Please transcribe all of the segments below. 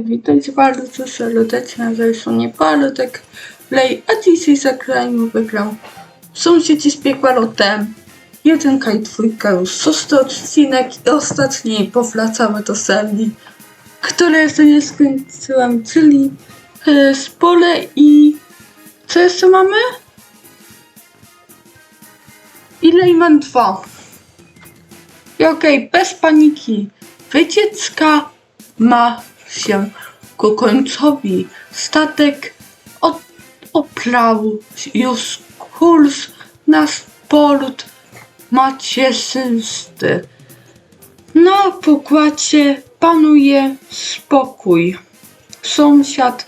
Witajcie bardzo serdecznie, nazywam się nie Palutek Play, a dzisiaj zagrajmy w grę Sąsiedzi z piekła lotem. Jedynka i dwójka już szósty odcinek i ostatni powracamy do serii, które jeszcze nie skończyłem, czyli e, Spole i... Co jeszcze mamy? I Layman 2. I okej, bez paniki. Wycieczka ma się ku końcowi. Statek od, oplał już kurs na port macierzysty. Na pokładzie panuje spokój. Sąsiad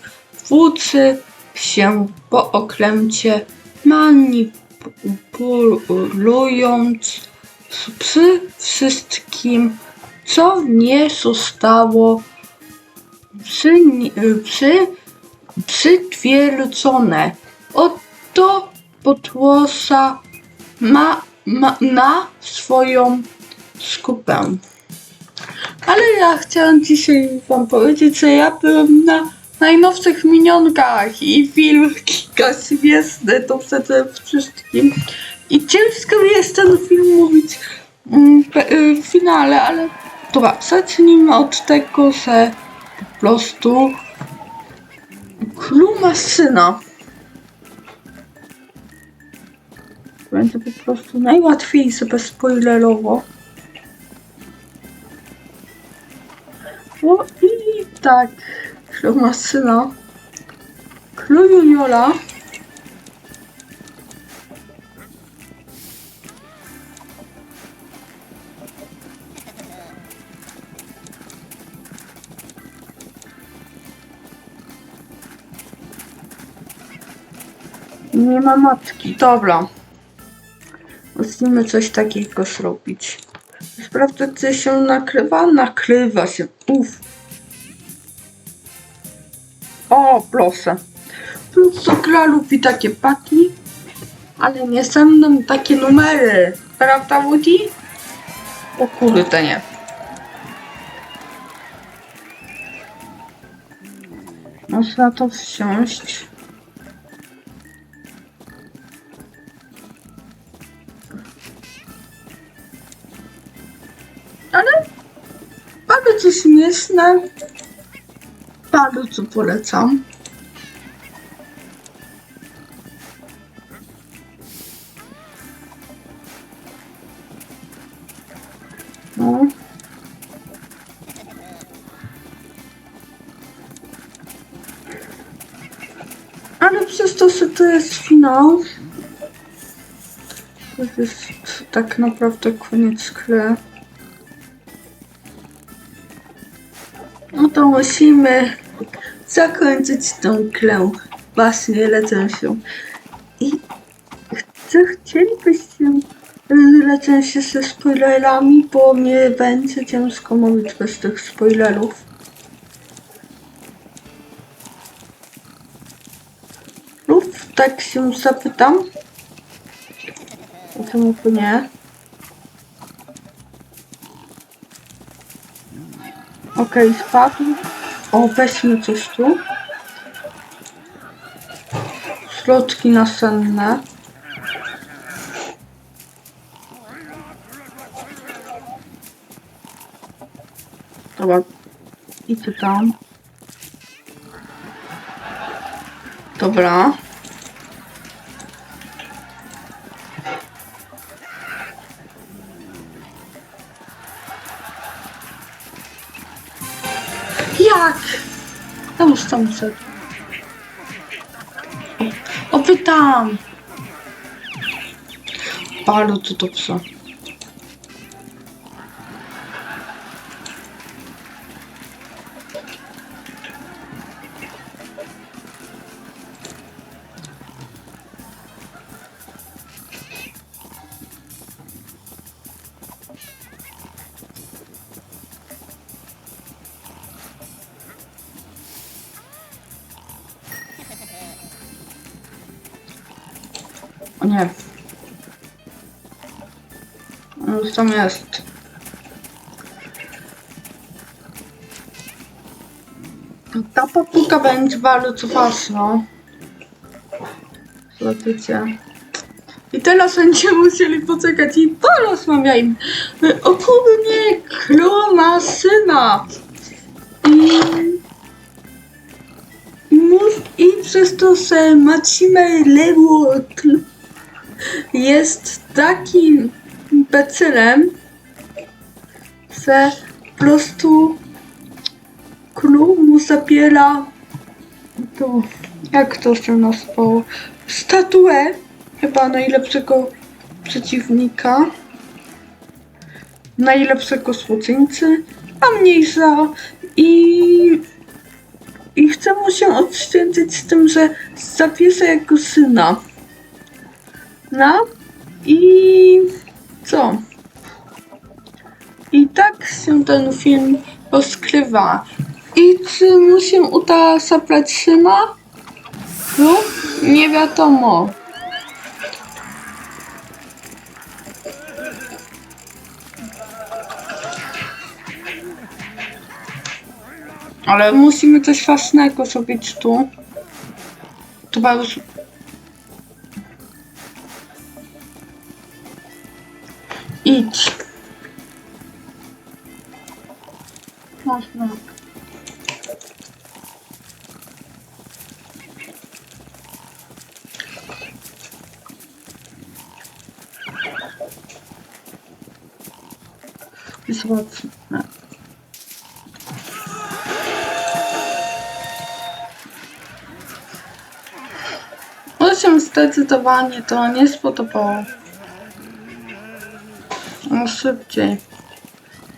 włóczy się po okręcie, manipulując przy wszystkim, co nie zostało przy, przy, przytwierdzone. Oto podłosa ma, ma na swoją skupę. Ale ja chciałam dzisiaj wam powiedzieć, że ja byłem na najnowszych minionkach i film Kika Śmieszny, to przede wszystkim. I ciężko jest ten film mówić mm, pe- y, w finale, ale dobra, zacznijmy od tego, że prostu Król ma syna. Będzie po prostu najłatwiej sobie spoilerowo. No i tak, Król ma syna. Król Juniola. Nie ma matki, dobra. Musimy coś takiego zrobić. Sprawdzę, czy się nakrywa. Nakrywa się. Uff. O, proszę. Plus to gra lubi takie paki, ale nie mną takie numery. Prawda, Woody? O kurde, nie. Można to wsiąść. Bardzo śmieszne. Bardzo polecam. No. Ale przez to, że to jest finał, to jest tak naprawdę koniec gry. To musimy zakończyć tą grę. Właśnie lecę się. I czy chcielibyście lecę się ze spoilerami, bo mnie będzie ciężko mówić bez tych spoilerów. Lub tak się zapytam. Czemu nie? Okej, spadł. O, weźmy coś tu. Środki nasenne. Dobra, idź tam. Dobra. Ja już tam szedł. O, pytam. Bardzo O nie. Już tam jest. Ta papuga będzie bardzo ważna. Zobaczycie. I teraz będziemy musieli poczekać i porozmawiajmy o kurnie króla syna. I, I przez to, że Macime Lewo jest takim becylem, że po prostu król mu zabiera to, jak to się nazywało, statuę chyba najlepszego przeciwnika, najlepszego złoczyńcy, a mniejsza i i chce mu się odświęcić z tym, że zabierze jego syna. No i co? I tak się ten film rozkrywa. I czy mu się uda zabrać syna? No, nie wiadomo. Ale musimy coś ważnego zrobić tu. To bardzo... Idź. Można. Zobaczmy. No się zdecydowanie to nie spodobało. No szybciej.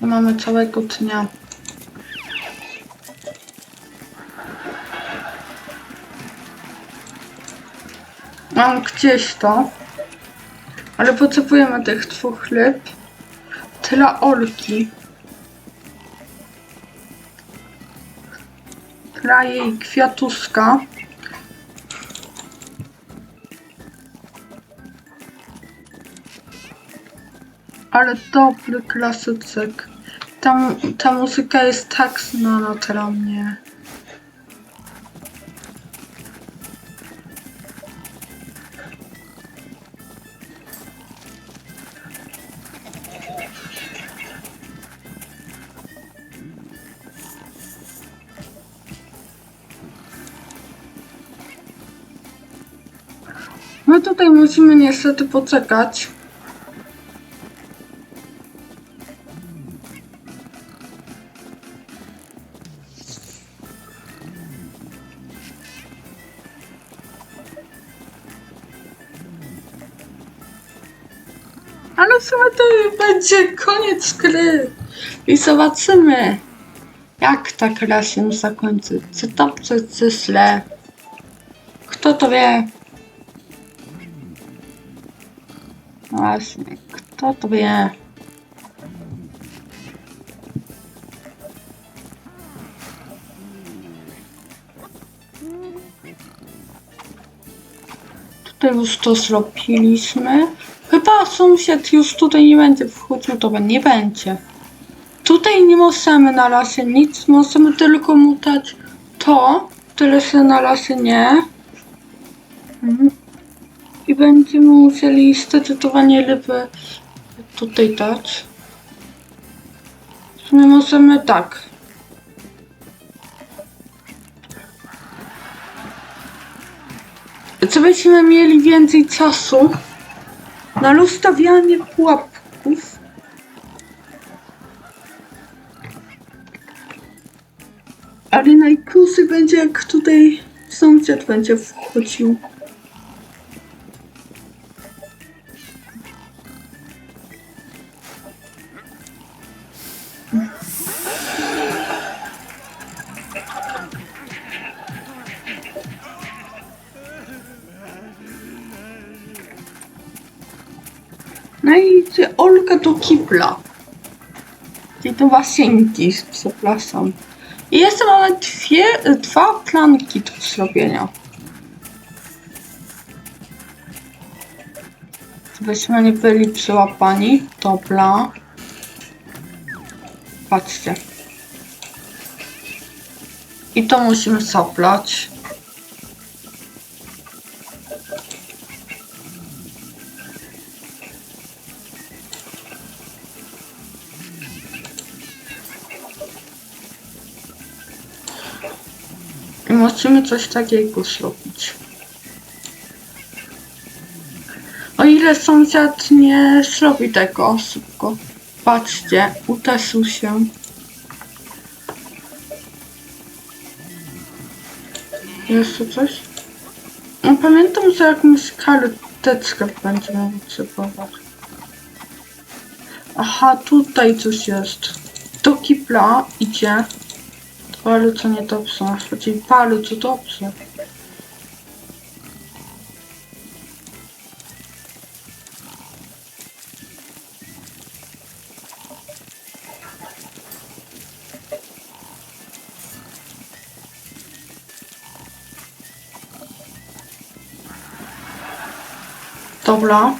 Nie mamy całego dnia. Mam gdzieś to. Ale potrzebujemy tych dwóch ryb. Tyle olki. Tyle jej kwiatuszka. Ale dobry klasyczek. Ta, ta muzyka jest tak znana dla mnie. My tutaj musimy niestety poczekać. Będzie koniec gry. I zobaczymy, jak ta gra się zakończy. Czy dobrze, czy źle. Kto to wie? No Właśnie, kto to wie? Tutaj już to zrobiliśmy. Chyba sąsiad już tutaj nie będzie wchodził, to nie będzie. Tutaj nie możemy na razie nic, możemy tylko mutać to, tyle że na razie nie. I będziemy musieli zdecydowanie ryby tutaj dać. Sumie możemy tak. Co byśmy mieli więcej czasu na rozstawianie pułapków. Ale najkrócej będzie jak tutaj sąsiad będzie wchodził. Czyli do łazienki, przepraszam. I jeszcze mamy dwie, dwa planki do zrobienia. Żebyśmy nie byli przyłapani. Dobra. Patrzcie. I to musimy soplać. Musimy coś takiego zrobić. O ile sąsiad nie zrobi tego szybko. Patrzcie, uteszył się. Jeszcze coś? No, pamiętam, że jakąś karteczkę będziemy potrzebować. Aha, tutaj coś jest. Do kipla idzie. Ale co nie dobrze, czyli palu co dobrze. Dobra.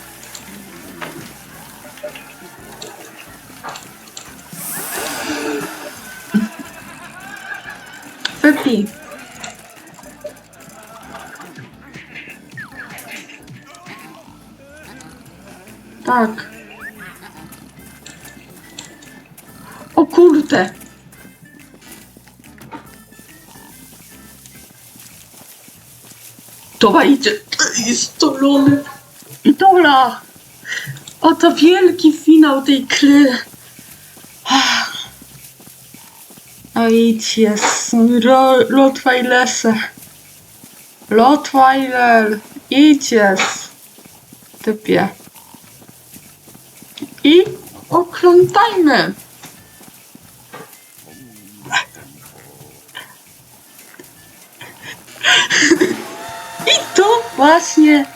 Wypij. Tak. O kurde. Dobra, idzie. Jest to lony. Dobra. Oto wielki finał tej gry. A idź jest. Ro- Rottweilerze. Rottweiler. Idź jest. Typie. I oglądajmy. I to właśnie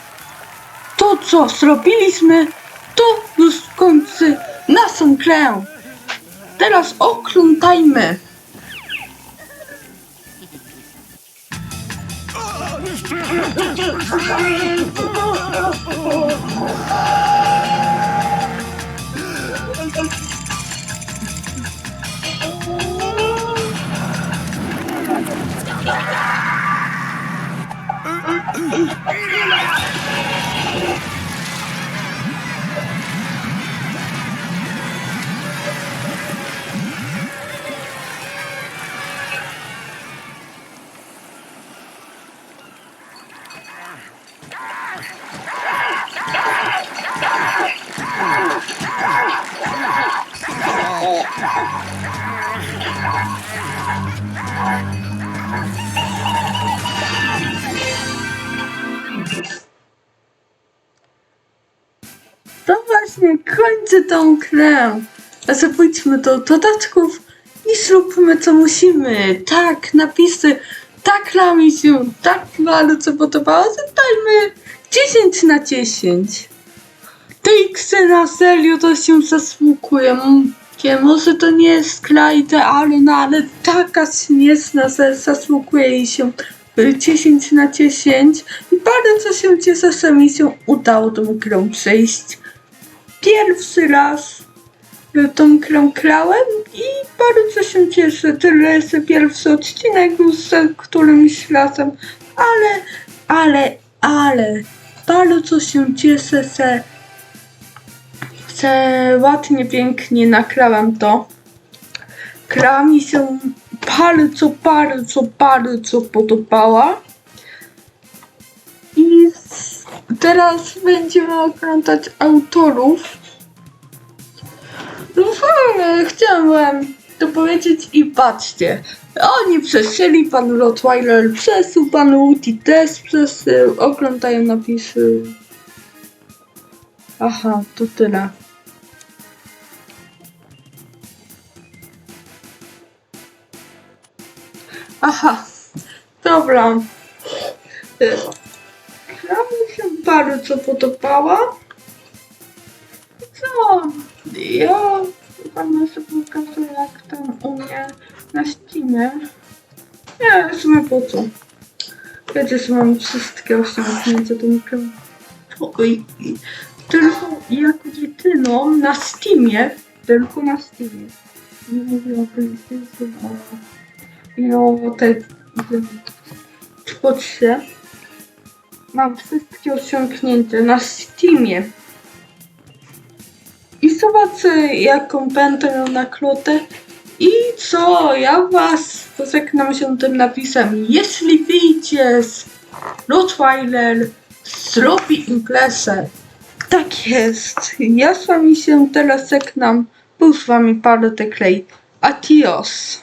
to, co zrobiliśmy, to już kończy naszą grę. Teraz oglądajmy. To właśnie kończy tą grę. A zabójmy do dodatków i zróbmy co musimy. Tak, napisy, tak nam się tak bardzo podobało. Zadajmy 10 na 10. Tej grze na serio to się zasługuje. Mówię, Może to nie jest gra idealna, ale taka śmieszna, że zasługuje jej się y, 10 na 10. I bardzo się cieszę, że mi się udało tą grę przejść pierwszy raz y, tą grę grałem i bardzo się cieszę. Tyle jest pierwszy odcinek z którymś razem, ale, ale, ale bardzo się cieszę, że, że ładnie, pięknie nagrałem to. Gra mi się bardzo, bardzo, bardzo podobała. Teraz będziemy oglądać autorów. No fajnie, chciałem to powiedzieć i patrzcie. Oni przeszyli, pan Rottweiler przesył, pan Woody też przesył, oglądają napisy. Aha, to tyle. Aha, dobra. Y, się bardzo podobała. Co? Ja wam sobie pokażę jak tam u mnie na Steamie. Nie, w sumie po co? Wiecie, że mam wszystkie osiągnięcia. Oj, i- Tylko jako jedyną na Steamie, tylko na Steamie. Nie mówię o PlayStation, o No, te... Spójrzcie. Mam wszystkie osiągnięcia na Steamie. I zobaczę, jaką będę miał na klotę. I co? Ja was pożegnam się tym napisem. Jeśli wyjdzie z Rottweiler, zrobi imprezę. Tak jest. Ja z wami się teraz żegnam. Był z wami Paweł Teklej. Adios.